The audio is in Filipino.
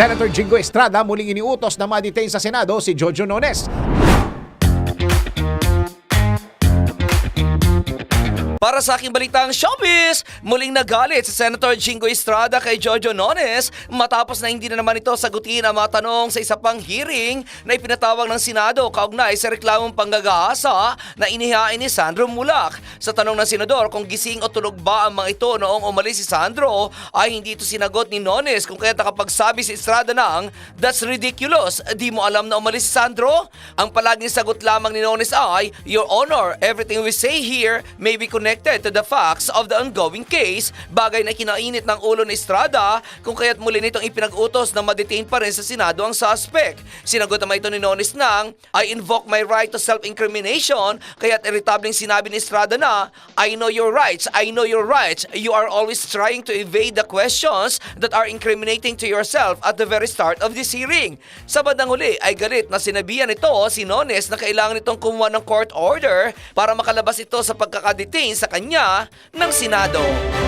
Senator Jingo Estrada muling iniutos na ma-detain sa Senado si Jojo Nones. Para sa aking balitang showbiz, muling nagalit si Senator Jingo Estrada kay Jojo Nones matapos na hindi na naman ito sagutin ang mga tanong sa isa pang hearing na ipinatawag ng Senado kaugnay sa reklamong panggagahasa na inihain ni Sandro Mulak. Sa tanong ng Senador kung gising o tulog ba ang mga ito noong umalis si Sandro ay hindi ito sinagot ni Nones kung kaya nakapagsabi si Estrada ng That's ridiculous, di mo alam na umalis si Sandro? Ang palaging sagot lamang ni Nones ay Your Honor, everything we say here may be connected to the facts of the ongoing case, bagay na kinainit ng ulo ni Estrada kung kaya't muli nitong ipinag-utos na madetain pa rin sa Senado ang suspect. Sinagot naman ito ni Nones ng I invoke my right to self-incrimination kaya't irritabling sinabi ni Estrada na I know your rights, I know your rights. You are always trying to evade the questions that are incriminating to yourself at the very start of this hearing. Sa bandang huli ay galit na sinabihan ito si Nones na kailangan itong kumuha ng court order para makalabas ito sa pagkakadetain sa kanya ng Senado.